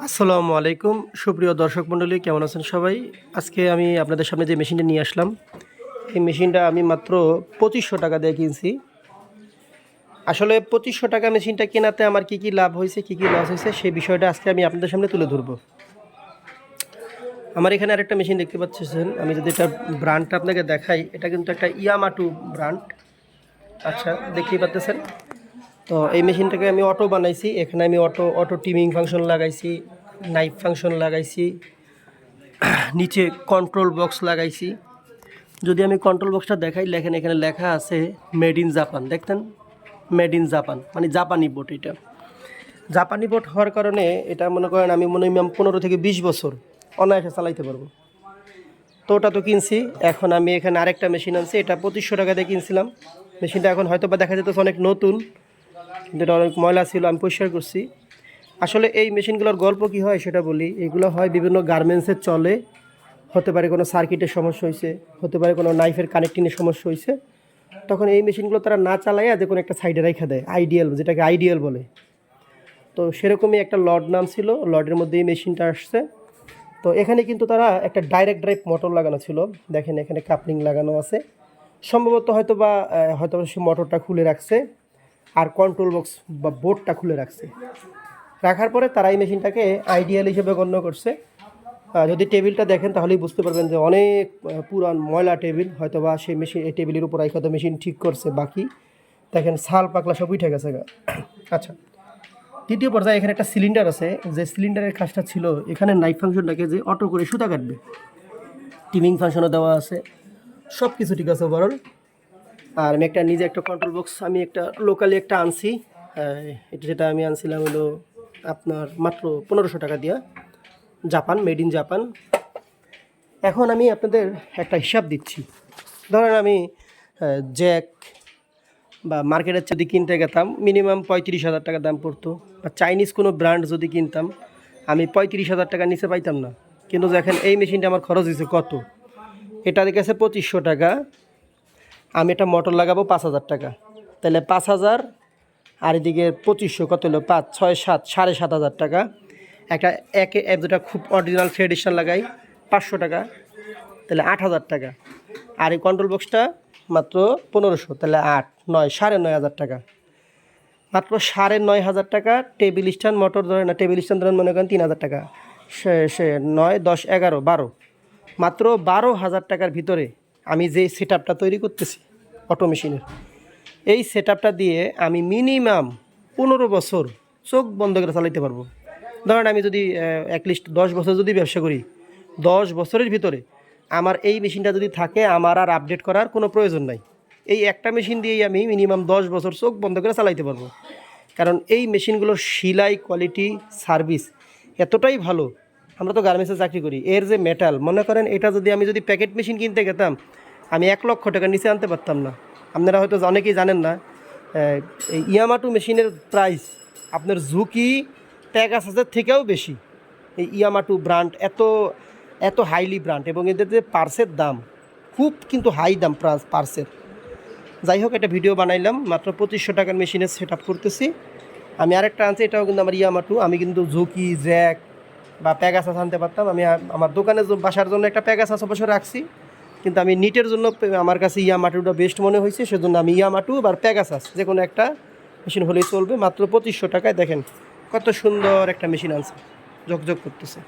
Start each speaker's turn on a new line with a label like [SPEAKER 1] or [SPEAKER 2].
[SPEAKER 1] আসসালামু আলাইকুম। সুপ্রিয় দর্শক মণ্ডলী, কেমন আছেন সবাই? আজকে আমি আপনাদের সামনে যে মেশিনটা নিয়ে আসলাম, এই মেশিনটা আমি মাত্র পঁচিশশো টাকা দিয়ে কিনছি। আসলে পঁচিশশো টাকা মেশিনটা কেনাতে আমার কি কি লাভ হয়েছে, কি কি লস হয়েছে, সেই বিষয়টা আজকে আমি আপনাদের সামনে তুলে ধরবো। আমার এখানে আরেকটা মেশিন দেখতে পাচ্ছেন। আমি যদি এটা ব্র্যান্ডটা আপনাকে দেখাই, এটা কিন্তু একটা ইয়ামাটু ব্র্যান্ড আচ্ছা দেখতেই পাচ্ছেন। তো এই মেশিনটাকে আমি অটো বানাইছি। এখানে আমি অটো অটো টিমিং ফাংশন লাগাইছি, নাইফ ফাংশন লাগাইছি, নিচে কন্ট্রোল বক্স লাগাইছি। যদি আমি কন্ট্রোল বক্সটা দেখাই লেখেন এখানে লেখা আছে মেড ইন জাপান দেখতেন? মেড ইন জাপান মানে জাপানি বোট এটা। জাপানি বোট হওয়ার কারণে এটা মনে করেন আমি মনে হয় পনেরো থেকে বিশ বছর অনায়াসে চালাইতে পারব। তো ওটা তো কিনছি, এখন আমি এখানে আরেকটা মেশিন আনছি, এটা পঁচিশশো টাকা দিয়ে কিনছিলাম। মেশিনটা এখন হয়তো বা দেখা যেতেছে অনেক নতুন। কিন্তু এটা অনেক ময়লা ছিল, আমি পরিষ্কার করছি। আসলে এই মেশিনগুলোর গল্প কি হয় সেটা বলি। এগুলো হয় বিভিন্ন গার্মেন্টসের চলে। হতে পারে কোনো সার্কিটের সমস্যা হয়েছে, হতে পারে কোনো নাইফের কানেক্টিংয়ের সমস্যা হয়েছে। তখন এই মেশিনগুলো তারা না চালাইয়া যে কোনো একটা সাইডে রেখে দেয় আইডিয়াল যেটাকে আইডিয়াল বলে। তো সেরকমই একটা লড নাম ছিল লডের মধ্যে এই মেশিনটা আসছে। তো এখানে কিন্তু তারা একটা ডাইরেক্ট ড্রাইভ মোটর লাগানো ছিল। দেখেন এখানে কাপলিং লাগানো আছে। সম্ভবত হয়তো বা হয়তো সে মোটরটা খুলে রাখছে। আর কন্ট্রোল বক্স বা বোর্ডটা খুলে রাখছে। রাখার পরে তারা এই মেশিনটাকে আইডিয়াল হিসেবে গণ্য করছে। যদি টেবিলটা দেখেন তাহলেই বুঝতে পারবেন যে অনেক পুরান ময়লা টেবিল হয়তো বা সেই মেশিন, এই টেবিলের উপর হয়তো মেশিন ঠিক করছে, বাকি দেখেন ছাল পাকলা সবই গেছে গা। আচ্ছা দ্বিতীয় পর্যায়ে এখানে একটা সিলিন্ডার আছে। যে সিলিন্ডারের কাজটা ছিল, এখানে নাইফ ফাংশনটাকে যে অটো করে সুতা কাটবে। টিমিং ফাংশনও দেওয়া আছে। সব কিছু ঠিক আছে ওভারঅল আর আমি একটা নিজে একটা কন্ট্রোল বক্স আমি একটা লোকালি একটা আনছি। এটা যেটা আমি আনছিলাম হলো আপনার মাত্র পনেরোশো টাকা দিয়া। Japan made in Japan. এখন আমি আপনাদের একটা হিসাব দিচ্ছি। ধরেন আমি জ্যাক বা মার্কেটের যদি কিনতে গেতাম মিনিমাম পঁয়ত্রিশ হাজার টাকা দাম পড়তো। বা চাইনিজ কোনো ব্র্যান্ড যদি কিনতাম, আমি পঁয়ত্রিশ হাজার টাকা নিচে পাইতাম না। কিন্তু দেখেন এই মেশিনটা আমার খরচ হয়েছে কত? এটা গেছে পঁচিশশো টাকা। আমি একটা মোটর লাগাবো পাঁচ হাজার টাকা। তাহলে পাঁচ হাজার আর এদিকে পঁচিশশো, কত হলো? পাঁচ, ছয়, সাত, সাড়ে সাত হাজার টাকা। একটা একে, এক দুটা খুব অরিজিনাল ট্রেডিশনাল লাগাই, পাঁচশো টাকা। তাহলে আট হাজার টাকা। আর এই কন্ট্রোল বক্সটা মাত্র পনেরোশো, তাহলে আট, নয়, সাড়ে নয় হাজার টাকা। মাত্র সাড়ে নয় হাজার টাকা টেবিল স্ট্যান্ড মোটর ধরেন না টেবিল স্ট্যান্ড ধরেন মনে করেন তিন হাজার টাকা। সে সে নয়, দশ, এগারো, বারো। মাত্র বারো হাজার টাকার ভিতরে আমি যে সেট তৈরি করতেছি অটো মেশিনের। এই সেট দিয়ে আমি মিনিমাম পনেরো বছর চোখ বন্ধ করে চালাইতে পারব। ধরেন আমি যদি অ্যাটলিস্ট দশ বছর যদি ব্যবসা করি, দশ বছরের ভিতরে আমার এই মেশিনটা যদি থাকে, আমার আর আপডেট করার কোনো প্রয়োজন নাই। এই একটা মেশিন দিয়েই আমি মিনিমাম দশ বছর চোখ বন্ধ করে চালাইতে পারব। কারণ এই মেশিনগুলোর সিলাই কোয়ালিটি সার্ভিস এতটাই ভালো। আমরা তো গার্মেন্টসে চাকরি করি, এর যে মেটাল মনে করেন এটা যদি আমি যদি প্যাকেট মেশিন কিনতে গেতাম আমি এক লক্ষ টাকার নিচে আনতে পারতাম না। আপনারা হয়তো অনেকেই জানেন না এই ইয়ামাটু মেশিনের প্রাইস আপনার ঝুঁকি প্যাগাস হাজার থেকেও বেশি। এই ইয়ামাটু ব্র্যান্ড এত এত হাইলি ব্র্যান্ড এবং এদের যে পার্সের দাম খুব কিন্তু হাই দাম পার্সের যাই হোক, একটা ভিডিও বানাইলাম, মাত্র পঁচিশশো টাকার মেশিনে সেট আপ করতেছি। আমি আরেকটা আনছি, এটাও কিন্তু আমার ইয়ামাটু। আমি কিন্তু ঝুঁকি জ্যাক বা প্যাগাসাস আনতে পারতাম। আমি আমার দোকানের জ- বাসার জন্য একটা প্যাগাসাস অবশ্য রাখছি। কিন্তু আমি নিটের জন্য আমার কাছে ইয়ামাটুটা বেস্ট মনে হয়েছে, সেজন্য আমি ইয়ামাটু বা প্যাগাসাস যে কোনো একটা মেশিন হলেই চলবে, মাত্র পঁচিশশো টাকায় দেখেন কত সুন্দর একটা মেশিন আনছে, ঝকঝক করতেছে।